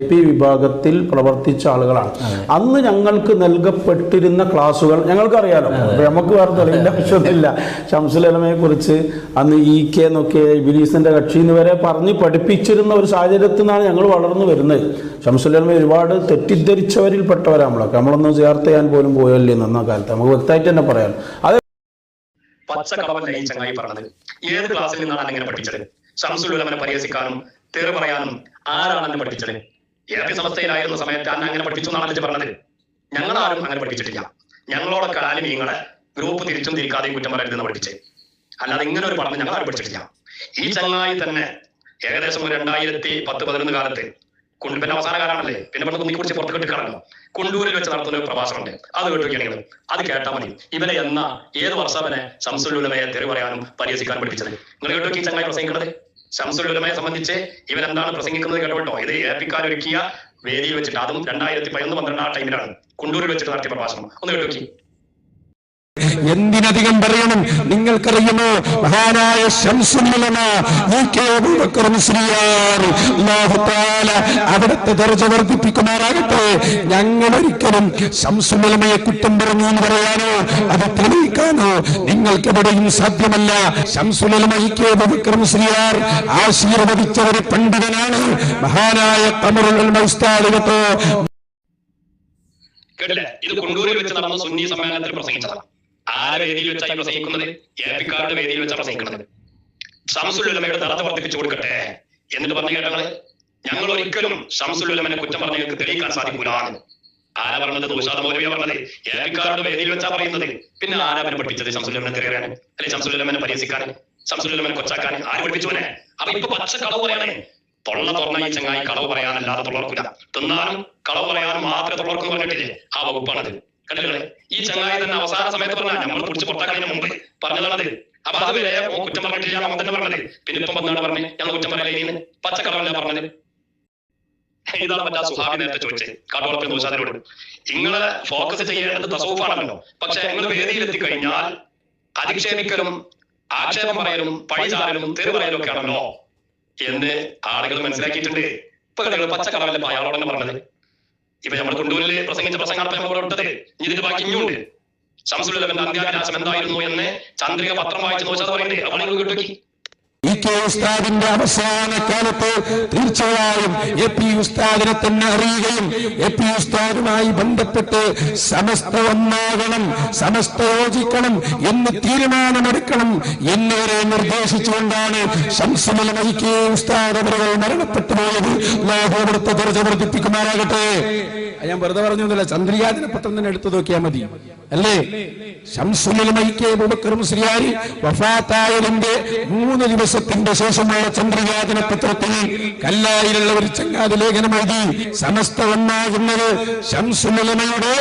P വിഭാഗത്തിൽ പ്രവർത്തിച്ച ആളുകളാണ്. അന്ന് ഞങ്ങൾക്ക് നൽകപ്പെട്ടിരുന്ന ക്ലാസ്സുകൾ ഞങ്ങൾക്കറിയാലോ നമുക്ക് വേറെ അറിയേണ്ട ആവശ്യമൊന്നുമില്ല ഷംസുലമയെ കുറിച്ച് അന്ന് ഇ കെ എന്നൊക്കെ ബിനീസിന്റെ കക്ഷി എന്ന് വരെ പറഞ്ഞ് പഠിപ്പിച്ചിരുന്ന ഒരു സാഹചര്യത്തിൽ നിന്നാണ് ഞങ്ങൾ വളർന്നു വരുന്നത്. ഷംസുലമ ഒരുപാട് തെറ്റിദ്ധരിച്ചവരിൽപ്പെട്ടവരാണ് നമ്മളൊക്കെ. നമ്മളൊന്നും ചേർത്ത് ചെയ്യാൻ പോലും പോയല്ലേ നന്ന കാലത്ത്. നമുക്ക് വ്യക്തമായിട്ട് തന്നെ പറയാം. അത് പച്ച ഏത് ക്ലാസ്സിൽ നിന്നാണ് അങ്ങനെ പഠിപ്പിച്ചത് ഷംസുലുലമനെ പരിഹസിക്കാനും തെറി പറയാനും ആരാണ് എന്നെ പഠിപ്പിച്ചത് എ പി സമയത്ത് അന്ന് അങ്ങനെ പഠിപ്പിച്ചു എന്നാണ് വെച്ച് പറഞ്ഞത്. ഞങ്ങൾ ആരും അങ്ങനെ പഠിപ്പിച്ചിട്ടില്ല ഞങ്ങളോടൊക്കെ ആലിമീങ്ങളെ ഗ്രൂപ്പ് തിരിച്ചും തിരിക്കാതെയും കുറ്റം പറയരുതെന്ന് പഠിപ്പിച്ചേ. അല്ലാതെ ഇങ്ങനെ ഒരു പഠനം ഞങ്ങൾ ആരും പഠിച്ചിട്ടില്ല. ഈ ചങ്ങായി തന്നെ ഏകദേശം ഒരു രണ്ടായിരത്തി പത്ത് പതിനൊന്ന് കാലത്ത് കുണ്ടു പിന്നെ അവസാന കാലമാണല്ലേ? പിന്നെ ഇവിടെ കുന്നി കുറിച്ച് പുറത്ത് കിട്ടിക്കാണല്ലോ കുണ്ടൂരിൽ വെച്ച് നടത്തുന്ന ഒരു പ്രഭാഷണമുണ്ട്. അത് കേട്ടിരിക്കുകയാണെങ്കിൽ അത് കേട്ടാൽ മതി. ഇവനെ എന്ന ഏത് വർഷം അവനെ ശംസുലുലമയെ തെറി പറയാനും പരിഹസിക്കാനും പഠിപ്പിച്ചത്? നിങ്ങൾ കേട്ടോ ഈ ചങ്ങായി പ്രസംഗിക്കുന്നത്? ശംസുലുലമയെ സംബന്ധിച്ച് ഇവൻ എന്താണ് പ്രസംഗിക്കുന്നത് കേട്ടോ ഇത് ഏപ്പിക്കാരൊരുക്കിയ വേദിയിൽ വെച്ചിട്ട് അതും രണ്ടായിരത്തി പതിനൊന്ന് പന്ത്രണ്ട് ആ ടൈമിലാണ് കുണ്ടൂരിൽ വെച്ചിട്ട് നടത്തിയ പ്രഭാഷണം. ഒന്ന് കേട്ടോക്കി എന്തിനധികം പറയണം? നിങ്ങൾക്കറിയുമോ? മഹാനായ അവിടുത്തെ ദർജ വർദ്ധിപ്പിക്കുമാറാകട്ടെ. ഞങ്ങൾ ഒരിക്കലും ശംസുമലമയെ കുറ്റം പറഞ്ഞു എന്ന് പറയാനോ? അത് തെളിയിക്കാനോ? നിങ്ങൾക്ക് എവിടെയും സാധ്യമല്ല. ശംസുലമ ഇ കെ അബൂബക്കർ മുസ്ലിയാർ ആശീർവദിച്ച ഒരു പണ്ഡിതനാണ്. മഹാനായ കേട്ടോ. കേട്ടില്ലേ? ഇത് കൊണ്ടൂരിൽ വെച്ച് നടന്ന സുന്നി സമ്മേളനത്തിൽ പ്രസംഗിച്ചതാണ്. ആരെ വേദിയിൽ വെച്ചായി പ്രസംഗിക്കുന്നത് ഏപ്പിക്കാരുടെ വേദിയിൽ വെച്ചാണ് പ്രസംഗിക്കുന്നത് ഷംസുലുലമയുടെ ദർജ വർദ്ധിപ്പിച്ചു കൊടുക്കട്ടെ എന്നിട്ട് പറഞ്ഞു കേട്ടത് ഞങ്ങൾ ഒരിക്കലും ഷംസുലുലമനെ കുറ്റം പറഞ്ഞ് ഞങ്ങൾക്ക് തെളിയിക്കാൻ സാധിക്കൂല. ആരാ പറഞ്ഞത്? ദോഷാദ മൗലവിയ പറഞ്ഞത്. ഏപ്പിക്കാരുടെ വേദിയിൽ വെച്ചാ പറയുന്നത്. പിന്നെ ആരാ അവനെ പഠിപ്പിച്ചത് ഷംസുലുലമനെ തെറിയാൻ അല്ലെ ഷംസുലുലമനെ പരിഹസിക്കാൻ ഷംസുലുലമനെ കൊച്ചാക്കാൻ ആര് പഠിപ്പിച്ചുവനെ? അപ്പൊ ഇപ്പൊ പച്ച കളവ് പറയണേ തൊള്ള തുറന്ന ഈ ചങ്ങായി കളവ് പറയാനല്ലാതെ തൊള്ളർക്കില്ല തിന്നാലും കളവ് പറയാനും മാത്രമേ തൊള്ളർക്കും പറഞ്ഞിട്ടില്ലേ? ആ വകുപ്പാണത്. കണ്ടില്ലേ? ഈ ചങ്ങായി തന്നെ അവസാന സമയത്ത് പറഞ്ഞ നമ്മൾ കുടിച്ച് പുറത്താക്കുന്നതിന് മുമ്പ് പറഞ്ഞതാണത് അപ്പൊ അത് വരെ ഓ കുറ്റം പറഞ്ഞിട്ടില്ല അവൻ തന്നെ പറഞ്ഞത്. പിന്നെ ഇപ്പം വന്നാണ് പറഞ്ഞു ഞങ്ങൾ കുറ്റം പറയലേ പച്ചക്കളവല്ല പറഞ്ഞത്? ഇതാണ് മറ്റാ സുഹാബി നേരത്തെ ചോദിച്ചത്. കാട്ടോളത്തിൽ നൂശാദിനോട് നിങ്ങളെ ഫോക്കസ് ചെയ്യേണ്ടത് തസൂഫാണല്ലോ. പക്ഷെ നിങ്ങൾ വേദിയിലെത്തി കഴിഞ്ഞാൽ അധിക്ഷേപിക്കലും ആക്ഷേപം പറയലും പഴിചാരലും തെറി പറയലും ഒക്കെ ആണല്ലോ. എന്ന് ആളുകൾ മനസ്സിലാക്കിയിട്ടുണ്ട്. ഇപ്പൊ പച്ചക്കളവല്ല അയാളോട് തന്നെ പറഞ്ഞത്? ഇപ്പൊ നമ്മൾ കൊണ്ടൂരിൽ പ്രസംഗിച്ച നമ്മൾ ഇതിന് ബാക്കി ഇനിയുണ്ട്. ശംസുലവന്റെ അന്ത്യാഭിലാഷം എന്തായിരുന്നു എന്ന് ചാന്ദ്രിക പത്രം വായിച്ച് നോക്കിയാൽ പറയുന്നത് അവളെ കിട്ടുക്കി. ഇ കെ ഉസ്താദിന്റെ അവസാന കാലത്ത് തീർച്ചയായും എ പി ഉസ്താദിനെ തന്നെ അറിയുകയും എ പി ഉസ്താദുമായി ബന്ധപ്പെട്ട് സമസ്ത ഒന്നാകണം സമസ്ത യോജിക്കണം എന്ന് തീരുമാനമെടുക്കണം എന്നിവരെ നിർദ്ദേശിച്ചുകൊണ്ടാണ് ശംസുമല ഇ കെ ഉസ്താദ് അവരുകൾ മരണപ്പെട്ടു പോയത്. അല്ലാഹു ദർജ വർദ്ധിപ്പിക്കുമാറാകട്ടെ. ഞാൻ വെറുതെ പറഞ്ഞൊന്നുമില്ല ചന്ദ്രികാദിന പത്രം തന്നെ എടുത്തു നോക്കിയാൽ മതി. അല്ലേ? വഫാത്തായതിന്റെ മൂന്ന് ദിവസത്തിന്റെ ശേഷമുള്ള ചന്ദ്രികാദിന പത്രത്തിൽ കല്ലായിലുള്ള ഒരു ചങ്ങാതി ലേഖനം എഴുതി സമസ്ത ഒന്നാകുന്നത് ശംസുമലമയുടെ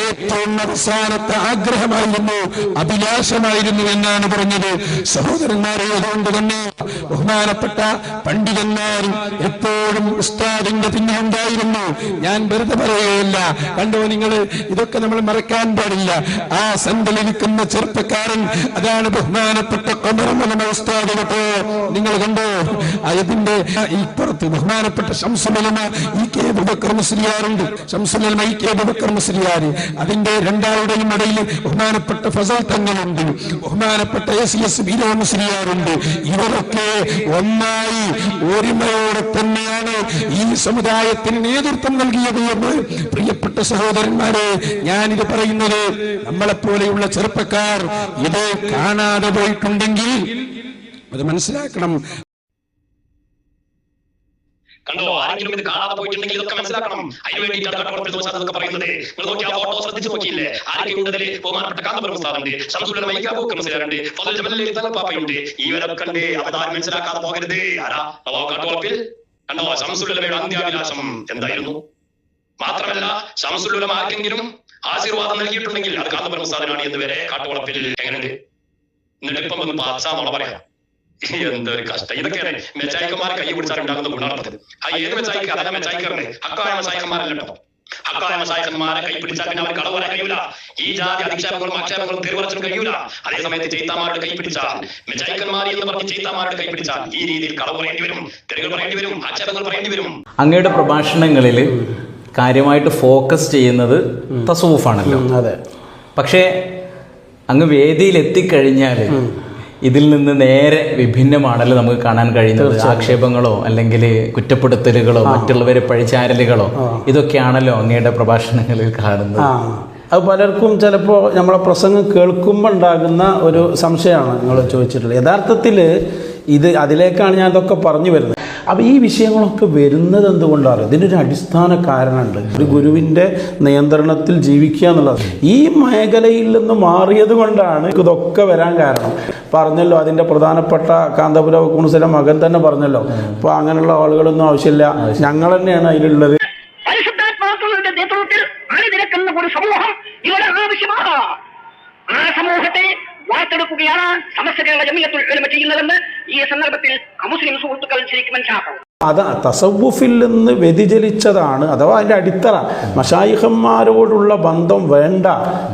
ഏറ്റവും അവസാനത്തെ ആഗ്രഹമായിരുന്നു അഭിലാഷമായിരുന്നു എന്നാണ് പറഞ്ഞത്. സഹോദരന്മാരെ അതുകൊണ്ട് തന്നെ ബഹുമാനപ്പെട്ട പണ്ഡിതന്മാർ എപ്പോഴും ഉസ്താദിന്റെ പിന്നെ ഉണ്ടായിരുന്നു ഞാൻ വെറുതെ പറയുകയില്ല. കണ്ടോ നിങ്ങൾ? ഇതൊക്കെ നമ്മൾ മറക്കാൻ പാടില്ല. ആ സന്തലിരിക്കുന്ന ചെറുപ്പക്കാരൻ അതാണ് ബഹുമാനപ്പെട്ട കേട്ടോ. നിങ്ങൾ കണ്ടോ? അതിന്റെ ഇപ്പുറത്ത് ബഹുമാനപ്പെട്ട ശംസുലമ ഇ കെ ബുബക്രമശ്രീയാറുണ്ട് ശംസമലമ ഇ കെ ബുബക്രമശ്രീയാർ അതിന്റെ രണ്ടാളുടെയും ഇടയിൽ ബഹുമാനപ്പെട്ട ഫസൽ തങ്ങളുണ്ട്. ബഹുമാനപ്പെട്ട എ സി എസ് ബീരോ മുസ്ലിയാറുണ്ട് ഇവരൊക്കെ ഒന്നായി ഒരുമയോടെ തന്നെയാണ് ഈ സമുദായത്തിന് നേതൃത്വം നൽകിയത് എന്ന് പ്രിയപ്പെട്ട സഹോദരന്മാരെ ഞാനിത് പറയുന്നത് നമ്മളെപ്പോലെയുള്ള ചെറുപ്പക്കാർ ഇത് കാണാതെ പോയിട്ടുണ്ടെങ്കിൽ അത് മനസ്സിലാക്കണം. കണ്ടോ? ആരെങ്കിലും ഇത് കാണാതെ പോയിട്ടുണ്ടെങ്കിൽ ഇതൊക്കെ മനസ്സിലാക്കണം. അതിന് വേണ്ടിയിട്ടാണ് തോന്നാൻ എന്നൊക്കെ പറയുന്നത്. നിങ്ങൾ നോക്കി ആ ഫോട്ടോ ശ്രദ്ധിച്ചു നോക്കിയില്ലേ? ആരൊക്കെ ഉണ്ടതിൽ ബഹുമാനപ്പെട്ട കാന്തപുരം സാറുണ്ട് ശംസുലുള്ള മൈക്കാബൂക്ക് മനസ്സിലാറുണ്ട് ഫസൽ ജമലിൽ പാപ്പയുണ്ട്. ഇവരൊക്കെ ഉണ്ട് അവതാരം മനസ്സിലാക്കാതെ പോകരുത്. ആരാ? കട്ടോളത്തിൽ കണ്ടോ ശംസുള്ളവയുടെ അന്ത്യാഭിലാഷം. എന്തായിരുന്നു? മാത്രമല്ല ശംസുലം ആർക്കെങ്കിലും ആശീർവാദം നൽകിയിട്ടുണ്ടെങ്കിൽ അത് കാന്തപുരം ഉസ്താദിനാണ് എന്ന് വരെ കാട്ടുവളപ്പിൽ എങ്ങനെയുണ്ട്? എന്നിട്ട് ഇപ്പം ഒന്ന് പാച്ചാന്നുള്ള പറയാം. എന്തൊരു കഷ്ടം. ഇതൊക്കെയാണ് മെച്ചായിക്കന്മാർ കൈ പിടിച്ചാൽ ഗുണാണത് ആ ഏത് മെച്ചായിക്ക്? അതല്ല മെച്ചായിക്കാരന്. അക്കായ മെച്ചായിക്കന്മാരല്ലോ ഹക്കായ കൈ പിടിച്ചാൽ പിന്നെ അവർ കളവ് കഴിയൂല. ഈ ജാതി അധിക്ഷേപങ്ങളും ആക്ഷേപങ്ങളും തീർവറച്ചും കഴിയൂല. അതേസമയത്ത് ചെയ്ത്താമാരുടെ കൈ പിടിച്ചാൽ മെച്ചായിക്കന്മാർ എന്ന് പറഞ്ഞ് ചെയ്ത്താമാരുടെ കൈ പിടിച്ചാൽ ഈ രീതിയിൽ കളവ് പറയേണ്ടി വരും തെരുകൾ പറയേണ്ടി വരും ആക്ഷേപങ്ങൾ പറയേണ്ടി വരും. അങ്ങയുടെ പ്രഭാഷണങ്ങളിൽ കാര്യമായിട്ട് ഫോക്കസ് ചെയ്യുന്നത് തസൂഫാണല്ലോ. അതെ. പക്ഷേ അങ്ങ് വേദിയിൽ എത്തിക്കഴിഞ്ഞാൽ ഇതിൽ നിന്ന് നേരെ വിഭിന്നമാണല്ലോ നമുക്ക് കാണാൻ കഴിയുന്നത്. ആക്ഷേപങ്ങളോ അല്ലെങ്കിൽ കുറ്റപ്പെടുത്തലുകളോ മറ്റുള്ളവരെ പഴിചാരലുകളോ ഇതൊക്കെയാണല്ലോ അങ്ങയുടെ പ്രഭാഷണങ്ങളിൽ കാണുന്നത്. അത് പലർക്കും ചിലപ്പോൾ നമ്മളെ പ്രസംഗം കേൾക്കുമ്പോൾ ഉണ്ടാകുന്ന ഒരു സംശയമാണ് നിങ്ങൾ ചോദിച്ചിട്ടുള്ളത്. യഥാർത്ഥത്തിൽ ഇത് അതിലേക്കാണ് ഞാൻ ഇതൊക്കെ പറഞ്ഞു വരുന്നത്. അപ്പോൾ ഈ വിഷയങ്ങളൊക്കെ വരുന്നത് എന്തുകൊണ്ടാണ്? ഇതിന്റെ ഒരു അടിസ്ഥാന കാരണമുണ്ട്. ഒരു ഗുരുവിന്റെ നിയന്ത്രണത്തിൽ ജീവിക്കുക എന്നുള്ളത്. ഈ മേഖലയിൽ നിന്ന് മാറിയത് കൊണ്ടാണ് ഇതൊക്കെ വരാൻ കാരണം. പറഞ്ഞല്ലോ അതിന്റെ പ്രധാനപ്പെട്ട കാന്തപുര കുണുസിലെ മകൻ തന്നെ പറഞ്ഞല്ലോ. അപ്പോൾ അങ്ങനെയുള്ള ആളുകളൊന്നും ആവശ്യമില്ല. ഞങ്ങൾ തന്നെയാണ് അതിലുള്ളത്. ഒരു സമൂഹം ഇവിടെ ആവശ്യമാണ്. ആ സമൂഹത്തെ വാർത്തെടുക്കുകയാണ്. സമസ്ത കേരള ജമിയത്തുൽ ഉലമ ചെയ്യുന്നതെന്ന് ഈ സന്ദർഭത്തിൽ അമുസ്ലിം സുഹൃത്തുക്കൾ ശരിക്കും മനസ്സിലാക്കണം. അത് തസവുഫിൽ നിന്ന് വ്യതിചലിച്ചതാണ്. അഥവാ അതിന്റെ അടിത്തറ. മഷായിഹന്മാരോടുള്ള ബന്ധം വേണ്ട.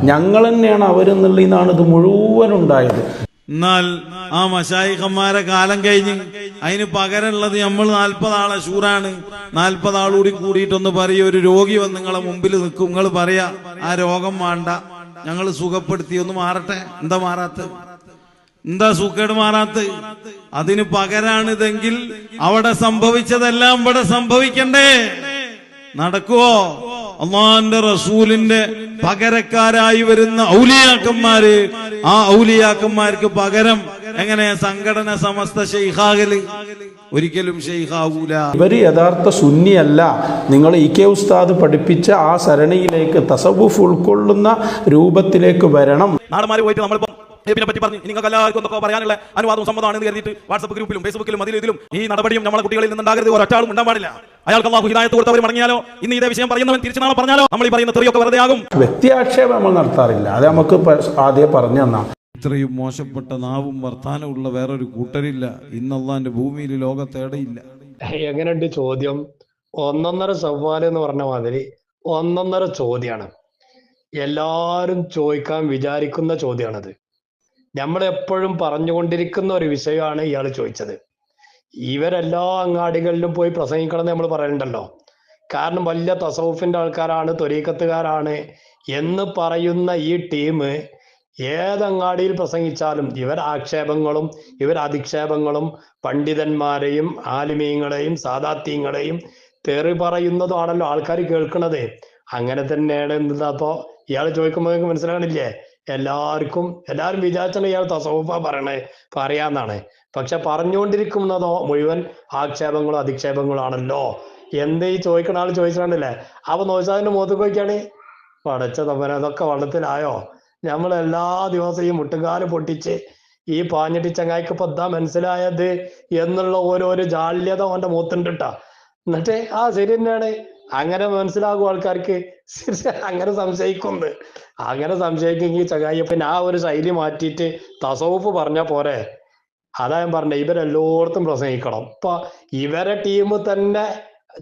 ഞങ്ങൾ തന്നെയാണ് അവരെന്നുള്ളതാണ് ഇത് മുഴുവൻ ഉണ്ടായത്. എന്നാൽ ആ മഷായിഖന്മാരെ കാലം കഴിഞ്ഞ് അതിന് പകരമുള്ളത് നമ്മൾ നാൽപ്പത് ആളെ ഷൂറാണ് നാൽപ്പത് ആളൂടി കൂടിയിട്ടൊന്ന് പറയും. ഒരു രോഗി വന്ന് നിങ്ങളെ മുമ്പിൽ നിൽക്കും. നിങ്ങൾ പറയാ ആ രോഗം വേണ്ട. ഞങ്ങൾ സുഖപ്പെടുത്തി ഒന്ന് മാറട്ടെ? എന്താ മാറാത്ത എന്താ സുഖേട് മാറാത്ത അതിന് പകരാണിതെങ്കിൽ അവിടെ സംഭവിച്ചതെല്ലാം ഇവിടെ സംഭവിക്കണ്ടേ? നടക്കുവോ? അള്ളാന്റെ റസൂലിന്റെ പകരക്കാരായി വരുന്ന ഔലിയാക്കന്മാര് ആ ഔലിയാക്കന്മാർക്ക് പകരം എങ്ങനെ സംഘടന സമസ്ത ഷെയ്ഖാകൽ ഒരിക്കലും ഷെയ്ഖാവൂല ഇവർ യഥാർത്ഥ സുന്നിയല്ല നിങ്ങൾ ഇ കെ ഉസ്താദ് പഠിപ്പിച്ച ആ സരണിയിലേക്ക് തസവുഫ് ഉൾക്കൊള്ളുന്ന രൂപത്തിലേക്ക് വരണം. നാടന്മാര് പോയിട്ട് നമ്മളിപ്പം ഇതിനെ പറ്റി പറഞ്ഞു നിങ്ങൾക്ക് എല്ലാവർക്കും എന്തൊക്കെ പറയാനുള്ള അനുവാദവും സമ്മതമാണ് എന്ന് കരുതിയിട്ട് വാട്സപ്പ് ഗ്രൂപ്പിലും ഫേസ്ബുക്കിലും അതിലും ഇതിലും ഈ നടപടിയും നമ്മളെ കുട്ടികളിൽ നിന്നുണ്ടാകരുത് ഒരൊറ്റാളും ഉണ്ടാൻ പാടില്ല. അയാൾക്ക് അള്ളാഹു ഹിദായത്ത് കൊടുത്തവർ മടങ്ങിയാലോ? ഇന്ന് ഇതേ വിഷയം പറയുന്നവൻ തിരിച്ചു നാളെ പറഞ്ഞാലോ? നമ്മൾ ഈ പറയുന്ന തെറിയൊക്കെ വെറുതെ ആകും വ്യക്തിയാക്ഷേപം നമ്മൾ നടത്താറില്ല. അത് നമുക്ക് ആദ്യം പറഞ്ഞു തന്നാ. ഇത്രയും മോശപ്പെട്ട നാവും വർത്താനമുള്ള വേറൊരു കൂട്ടരില്ല. ഇന്നല്ലാന്റെ ഭൂമിയിൽ ലോകത്തേടയില്ല എങ്ങനെയുണ്ട് ചോദ്യം? ഒന്നൊന്നര സവാൽ എന്ന് പറഞ്ഞ മാതിരി ഒന്നൊന്നര ചോദ്യമാണ് എല്ലാരും ചോദിക്കാൻ വിചാരിക്കുന്ന ചോദ്യമാണത് നമ്മൾ എപ്പോഴും പറഞ്ഞുകൊണ്ടിരിക്കുന്ന ഒരു വിഷയമാണ് ഇയാൾ ചോദിച്ചത്. ഇവരെല്ലാ അങ്ങാടികളിലും പോയി പ്രസംഗിക്കണം എന്ന് നമ്മൾ പറയണ്ടല്ലോ. കാരണം വലിയ തസൗഫിന്റെ ആൾക്കാരാണ് തൊരീക്കത്തുകാരാണ് എന്ന് പറയുന്ന ഈ ടീം ഏതങ്ങാടിയിൽ പ്രസംഗിച്ചാലും ഇവർ ആക്ഷേപങ്ങളും ഇവർ അധിക്ഷേപങ്ങളും പണ്ഡിതന്മാരെയും ആലിമീങ്ങളെയും സാദാത്യങ്ങളെയും തെറി പറയുന്നതാണല്ലോ ആൾക്കാർ കേൾക്കുന്നത് അങ്ങനെ തന്നെയാണ് എന്താ അപ്പോ ഇയാൾ ചോദിക്കുമ്പോൾ നിങ്ങൾക്ക് മനസ്സിലാകണില്ലേ? എല്ലാവർക്കും എല്ലാവരും വിചാരിച്ചാണ് ഇയാൾ തസോഫ പറയണേ പറയാന്നാണ്. പക്ഷെ പറഞ്ഞുകൊണ്ടിരിക്കുന്നതോ മുഴുവൻ ആക്ഷേപങ്ങളും അധിക്ഷേപങ്ങളും ആണല്ലോ എന്ത് ഈ ചോദിക്കണ ആൾ ചോദിച്ചിട്ടുണ്ടല്ലേ അപ്പൊ നോച്ചാതിന്റെ മുഖത്ത് പോയിക്കാണ്. പടച്ച തമ്പുരാൻ അതൊക്കെ വള്ളത്തിലായോ? നമ്മൾ എല്ലാ ദിവസവും ഈ മുട്ടുകാൽ പൊട്ടിച്ച് ഈ പാഞ്ഞിട്ടി ചങ്ങായിക്ക് എന്താ മനസ്സിലായത് എന്നുള്ള ഓരോരോ ജാള്യത അവന്റെ മുഖത്തുണ്ട് കേട്ടാ എന്നിട്ട് ആ ശരി തന്നെയാണ്. അങ്ങനെ മനസ്സിലാകും ആൾക്കാർക്ക്. അങ്ങനെ സംശയിക്കുന്നു അങ്ങനെ സംശയിക്കെങ്കിൽ ചങ്ങായി പിന്നെ ആ ഒരു ശൈലി മാറ്റിയിട്ട് തസോപ്പ് പറഞ്ഞ പോരെ. അതാ ഞാൻ പറഞ്ഞത് ഇവരെല്ലോടത്തും പ്രസംഗിക്കണം. ഇപ്പൊ ഇവരെ ടീം തന്നെ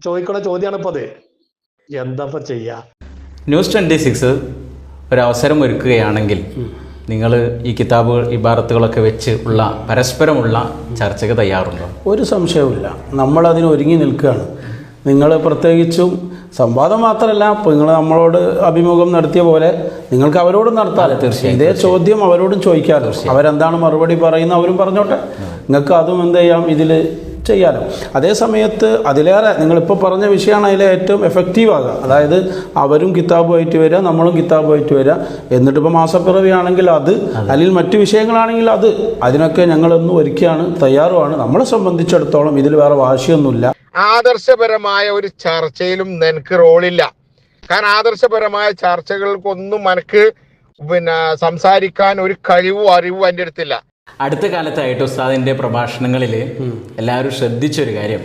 ചോദിക്കണ ചോദ്യമാണ് ഇപ്പൊ അത് എന്താ ചെയ്യാ? ന്യൂസ് ട്വന്റി സിക്സ് ഒരവസരം ഒരുക്കുകയാണെങ്കിൽ നിങ്ങൾ ഈ കിതാബുകൾ ഇബാറത്തുകളൊക്കെ വെച്ച് ഉള്ള പരസ്പരമുള്ള ചർച്ചയ്ക്ക് തയ്യാറുണ്ടോ? ഒരു സംശയവുമില്ല. നമ്മളതിന് ഒരുങ്ങി നിൽക്കുകയാണ്. നിങ്ങൾ പ്രത്യേകിച്ചും സംവാദം മാത്രമല്ല നിങ്ങൾ നമ്മളോട് അഭിമുഖം നടത്തിയ പോലെ നിങ്ങൾക്ക് അവരോടും നടത്താം തീർച്ചയായും, ഇതേ ചോദ്യം അവരോടും ചോദിക്കാമല്ലോ അവരെന്താണ് മറുപടി പറയുന്നത് അവരും പറഞ്ഞോട്ടെ. നിങ്ങൾക്ക് അതും എന്ത് ചെയ്യാം? ഇതിൽ ചെയ്യാലോ അതേ സമയത്ത് അതിലേറെ നിങ്ങളിപ്പോൾ പറഞ്ഞ വിഷയമാണ് അതിലെ ഏറ്റവും എഫക്റ്റീവ് ആകുക അതായത് അവരും കിതാബുമായിട്ട് വരിക നമ്മളും കിതാബുമായിട്ട് വരിക എന്നിട്ട് ഇപ്പോൾ മാസപ്പിറവിയാണെങ്കിൽ അത് അല്ലെങ്കിൽ മറ്റു വിഷയങ്ങളാണെങ്കിൽ അത്. അതിനൊക്കെ ഞങ്ങളൊന്നും ഒരുക്കുകയാണ് തയ്യാറുമാണ്. നമ്മളെ സംബന്ധിച്ചിടത്തോളം ഇതിൽ വേറെ വാശിയൊന്നുമില്ല. ആദർശപരമായ ഒരു ചർച്ചയിലും നിനക്ക് റോളില്ല. കാരണം ആദർശപരമായ ചർച്ചകൾക്കൊന്നും എനിക്ക് പിന്നെ സംസാരിക്കാൻ ഒരു കഴിവോ അറിവോ എന്റെ അടുത്തില്ല. അടുത്ത കാലത്തായിട്ട് ഉസ്താദിന്റെ പ്രഭാഷണങ്ങളിൽ എല്ലാവരും ശ്രദ്ധിച്ചൊരു കാര്യം.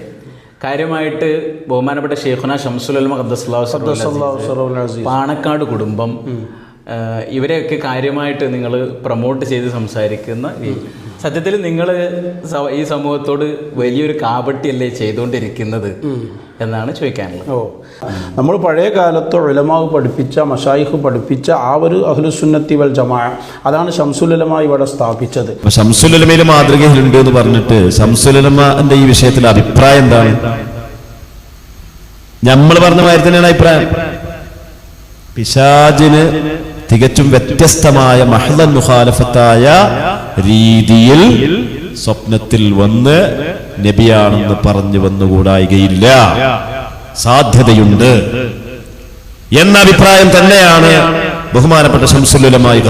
കാര്യമായിട്ട് ബഹുമാനപ്പെട്ട ഷെയ്ഖുന ഷംസുൽ അസ്സലാമു പാണക്കാട് കുടുംബം ഇവരെയൊക്കെ കാര്യമായിട്ട് നിങ്ങൾ പ്രൊമോട്ട് ചെയ്ത് സംസാരിക്കുന്ന രീതി സത്യത്തിൽ നിങ്ങൾ ഈ സമൂഹത്തോട് വലിയൊരു കാപട്യല്ലേ ചെയ്തുകൊണ്ടിരിക്കുന്നത് എന്നാണ് ചോദിക്കാനുള്ളത്. ഓ. നമ്മൾ പഴയ കാലത്ത് ഉലമാവ് പഠിപ്പിച്ച മഷായിഹ് പഠിപ്പിച്ച ആ ഒരു അഹ്ലുസുന്നത്തി വൽ ജമാ അതാണ് ശംസുലമായി ഇവിടെ സ്ഥാപിച്ചത്. ശംസുലമയിൽ മാതൃകയിലുണ്ട് എന്ന് പറഞ്ഞിട്ട് ശംസുലമന്റെ ഈ വിഷയത്തിൽ അഭിപ്രായം എന്താണ്? നമ്മൾ പറഞ്ഞ മാതിരി തന്നെയാണ് അഭിപ്രായം. പിശാജിന് തികച്ചും വ്യത്യസ്തമായ മഹ്ലൻ മുഖാലഫത്തായ രീതിയിൽ സ്വപ്നത്തിൽ വന്ന് നബിയാണെന്ന് പറഞ്ഞു വന്നുകൂടായികയില്ല സാധ്യതയുണ്ട്. എന്ന അഭിപ്രായം തന്നെയാണ് ബഹുമാനപ്പെട്ട ശംസുലമായി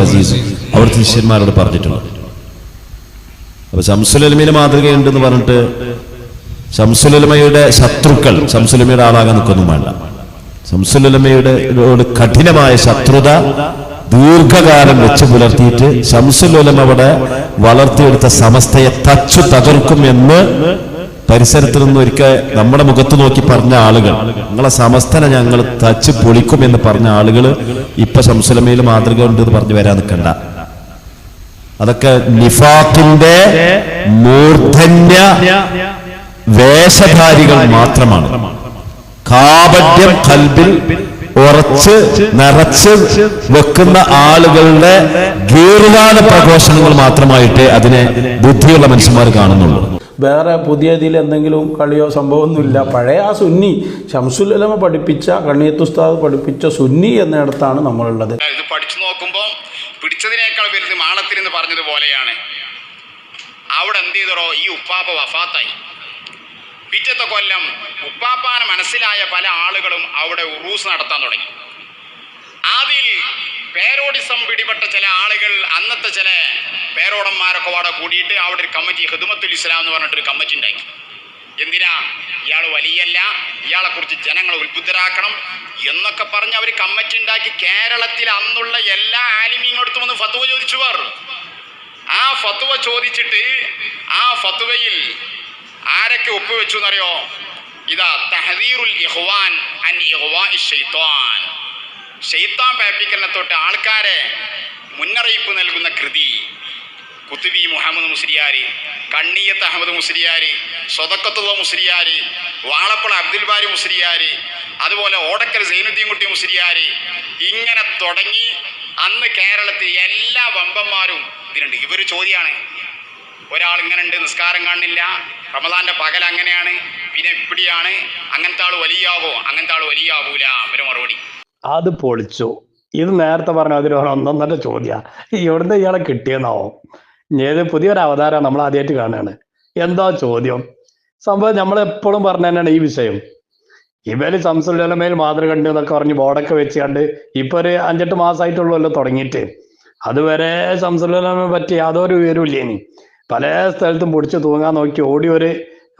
അസീസ് അവിടുത്തെ ശിഷ്യന്മാരോട് പറഞ്ഞിട്ടുള്ളത്. അപ്പൊ ശംസുലമിന് മാതൃകയുണ്ടെന്ന് പറഞ്ഞിട്ട് ശംസുലമയുടെ ശത്രുക്കൾ ശംസുലമയുടെ ആളാകാൻ നിൽക്കൊന്നും വേണ്ട. ശംസുലമയുടെ കഠിനമായ ശത്രുത ദീർഘകാലം വെച്ച് പുലർത്തിയിട്ട് ശംസുലമ അവിടെ വളർത്തിയെടുത്ത സമസ്തയെ തച്ചു തകർക്കും എന്ന് പരിസരത്തിൽ നിന്ന് ഒരിക്കൽ നമ്മുടെ മുഖത്ത് നോക്കി പറഞ്ഞ ആളുകൾ. നിങ്ങളെ സമസ്തനെ ഞങ്ങൾ തച്ച് പൊളിക്കും എന്ന് പറഞ്ഞ ആളുകൾ ഇപ്പൊ ശംസുലമയിൽ മാതൃക ഉണ്ട് എന്ന് പറഞ്ഞു വരാൻ നിൽക്കണ്ട. അതൊക്കെ നിഫാത്തിന്റെ മൂർധന്യ വേഷധാരികൾ മാത്രമാണ്. കാപട്യം കൽബിൽ ഉറച്ച് നിറച്ച് വെക്കുന്ന ആളുകളുടെ ഗീർവാന പ്രഘോഷണങ്ങൾ മാത്രമായിട്ട് അതിനെ ബുദ്ധിയുള്ള മനുഷ്യന്മാർ കാണുന്നുള്ളൂ. വേറെ പുതിയ ഇതിൽ എന്തെങ്കിലും കളിയോ സംഭവമൊന്നുമില്ല. പഴയ ആ സുന്നി ഷംസുലമ പഠിപ്പിച്ച കണ്ണിയത്തുസ്താദ് പഠിപ്പിച്ച സുന്നി എന്നിടത്താണ് നമ്മളുള്ളത്. ഇത് പഠിച്ചു നോക്കുമ്പോൾ പിടിച്ചതിനേക്കാൾ വലുത് മാളത്തിൽ എന്ന് പറഞ്ഞതുപോലെയാണ്. അവിടെ എന്ത് ചെയ്തറോ ഈ ഉപ്പാപ്പ വഫാത്തായി. പിറ്റത്തെ കൊല്ലം ഉപ്പാപ്പാന് മനസ്സിലായ പല ആളുകളും അവിടെ ഉറൂസ് നടത്താൻ തുടങ്ങി. അതിൽ പേരോടിസം പിടിപെട്ട ചില ആളുകൾ അന്നത്തെ ചില പേരോടന്മാരൊക്കെ അവിടെ കൂടിയിട്ട് അവിടെ ഒരു കമ്മിറ്റി ഹിദുമത്തുൽ ഇസ്ലാം എന്ന് പറഞ്ഞിട്ടൊരു കമ്മിറ്റി ഉണ്ടാക്കി. എന്തിനാ? ഇയാൾ വലിയല്ല ഇയാളെ കുറിച്ച് ജനങ്ങളെ ഉത്ബുദ്ധരാക്കണം എന്നൊക്കെ പറഞ്ഞ് അവർ കമ്മിറ്റി ഉണ്ടാക്കി കേരളത്തിൽ അന്നുള്ള എല്ലാ ആലിമീങ്ങളടുത്തും ഒന്ന് ഫത്തുവ ചോദിച്ചുവർ ആ ഫത്തുവ ചോദിച്ചിട്ട് ആ ഫത്തുവയിൽ ആരൊക്കെ ഒപ്പുവെച്ചു എന്നറിയോ? ഇതാ തഹദീറുൽ ഇഹ്വാൻ അൻ ഷൈത്വാൻ ഷെയ്ത്താൻ പേപ്പിക്കലിനെ തൊട്ട് ആൾക്കാരെ മുന്നറിയിപ്പ് നൽകുന്ന കൃതി. കുത്തുബി മുഹമ്മദ് മുസ്ലിയാരി കണ്ണിയത്ത് അഹമ്മദ് മുസ്ലിയാരി സ്വതക്കത്തുള്ള മുസ്ലിയാരി വാളപ്പള അബ്ദുൽ ബാരി മുസ്ലിയാരി അതുപോലെ ഓടക്കൽ സൈനുദ്ദീൻ കുട്ടി മുസ്ലിയാരി. ഇങ്ങനെ തുടങ്ങി അന്ന് കേരളത്തിൽ എല്ലാ വമ്പന്മാരും ഇതിനുണ്ട് ഇവർ ചോദ്യമാണ് ഒരാൾ ഇങ്ങനെ ഉണ്ട് നിസ്കാരം കാണില്ല റമദാന്റെ പകൽ അങ്ങനെയാണ് പിന്നെ ഇപ്പിടിയാണ്. അങ്ങനത്തെ ആൾ വലിയാവോ? അങ്ങനത്തെ ആൾ വലിയാവൂല. അവർ മറുപടി. അത് പൊളിച്ചു. ഇത് നേരത്തെ പറഞ്ഞ അതിൽ ഒന്നൊന്നര ചോദ്യ. എവിടുന്ന് ഇയാളെ കിട്ടിയെന്നാവോ? ഏത് പുതിയൊരു അവതാരമാണ് നമ്മൾ ആദ്യമായിട്ട് കാണുകയാണ്. എന്താ ചോദ്യം? സംഭവം നമ്മൾ എപ്പോഴും പറഞ്ഞു തന്നെയാണ് ഈ വിഷയം. ഇവർ സംസുലമയിൽ മാതൃക കണ്ടു എന്നൊക്കെ പറഞ്ഞ് ബോർഡൊക്കെ വെച്ചുകൊണ്ട് ഇപ്പൊ ഒരു അഞ്ചെട്ട് മാസമായിട്ടുള്ളല്ലോ തുടങ്ങിയിട്ട്. അതുവരെ സംസുലമെ പറ്റി യാതൊരു വിവരവും ഇല്ല ഇനി പല സ്ഥലത്തും പൊടിച്ച് തൂങ്ങാൻ നോക്കി ഓടി ഒരു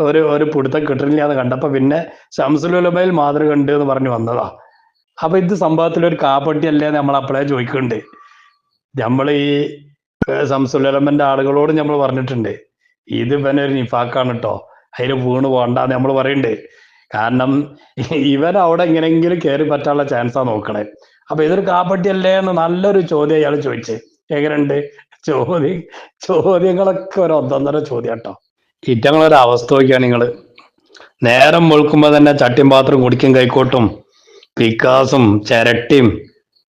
ഒരു ഒരു പിടുത്തം കിട്ടണില്ല എന്ന് കണ്ടപ്പോൾ പിന്നെ ശംസുലുലബയിൽ മാതൃക ഉണ്ട് എന്ന് പറഞ്ഞു വന്നതാ. അപ്പൊ ഇത് സംഭവത്തിൽ ഒരു കാപ്പട്ടി അല്ലേ നമ്മൾ അപ്പോഴേ ചോദിക്കുന്നുണ്ട്. നമ്മൾ ഈ സംസുലമന്റെ ആളുകളോട് നമ്മൾ പറഞ്ഞിട്ടുണ്ട്. ഇത് പിന്നെ ഒരു നിഫാക്കാണ് കേട്ടോ അതിൽ വീണ് പോകണ്ട നമ്മൾ പറയുന്നുണ്ട്. കാരണം ഇവൻ അവിടെ എങ്ങനെങ്കിലും കയറി പറ്റാനുള്ള ചാൻസാ നോക്കണേ. അപ്പൊ ഇതൊരു കാപ്പട്ടി അല്ലേ എന്ന് നല്ലൊരു ചോദ്യം അയാൾ ചോദിച്ചേ. എങ്ങനെയുണ്ട്? ചോദ്യം ചോദ്യങ്ങളൊക്കെ ഒരു ഒന്നൊന്നര ചോദ്യം കേട്ടോ. ഇറ്റങ്ങളൊരു അവസ്ഥ നോക്കിയാണ് നിങ്ങൾ? നേരം മുഴുക്കുമ്പോ തന്നെ ചട്ടിയും പാത്രം കുടിക്കും കൈക്കോട്ടും പിക്കാസും ചിരട്ടിയും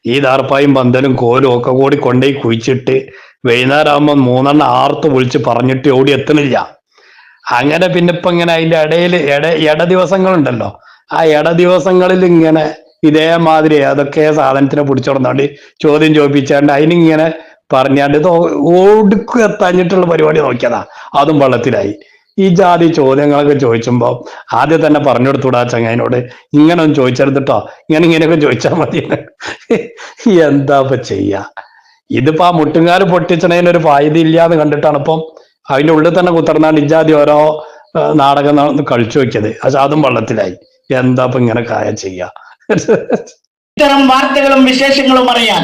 ഈ ദാർപ്പായും പന്തലും കോലും ഒക്കെ കൂടി കൊണ്ടുപോയി കുഴിച്ചിട്ട് വൈകുന്നേരം ആകുമ്പോൾ മൂന്നെണ്ണം ആർത്ത് വിളിച്ച് പറഞ്ഞിട്ട് ഓടി എത്തണില്ല അങ്ങനെ പിന്നെ ഇപ്പൊ ഇങ്ങനെ അതിന്റെ ഇടയിൽ ഇട ഇട ദിവസങ്ങളുണ്ടല്ലോ ആ ഇട ദിവസങ്ങളിൽ ഇങ്ങനെ ഇതേമാതിരി ഏതൊക്കെ സാധനത്തിനെ പിടിച്ചോടന്നാണ്ട് ചോദ്യം ചോദിപ്പിച്ചാണ്ട് അതിനിങ്ങനെ പറഞ്ഞാണ്ട് ഇത് ഒടുക്കും എത്താഞ്ഞിട്ടുള്ള പരിപാടി നോക്കിയതാ. അതും വെള്ളത്തിലായി. ഈ ജാതി ചോദ്യങ്ങളൊക്കെ ചോദിച്ചുമ്പോ ആദ്യം തന്നെ പറഞ്ഞു കൊടുത്തൂടാ ചങ്ങായിനോട്. ഇങ്ങനെ ഒന്ന് ചോദിച്ചെടുത്തിട്ടോ. ഇങ്ങനെ ഇങ്ങനെയൊക്കെ ചോദിച്ചാൽ മതി. എന്താ ഇപ്പൊ ചെയ്യാ? ഇതിപ്പോ ആ മുട്ടുകാൽ പൊട്ടിച്ചണതിന് ഒരു ഫായത ഇല്ല എന്ന് കണ്ടിട്ടാണ് ഇപ്പം അതിന്റെ ഉള്ളിൽ തന്നെ കുത്തർന്നാണ്ട് ഇജാതി ഓരോ നാടകം കളിച്ചു വെക്കിയത് പക്ഷെ അതും വെള്ളത്തിലായി. എന്താ ഇപ്പൊ ഇങ്ങനെ കായ ചെയ്യാ? ഇത്തരം വാർത്തകളും വിശേഷങ്ങളും അറിയാൻ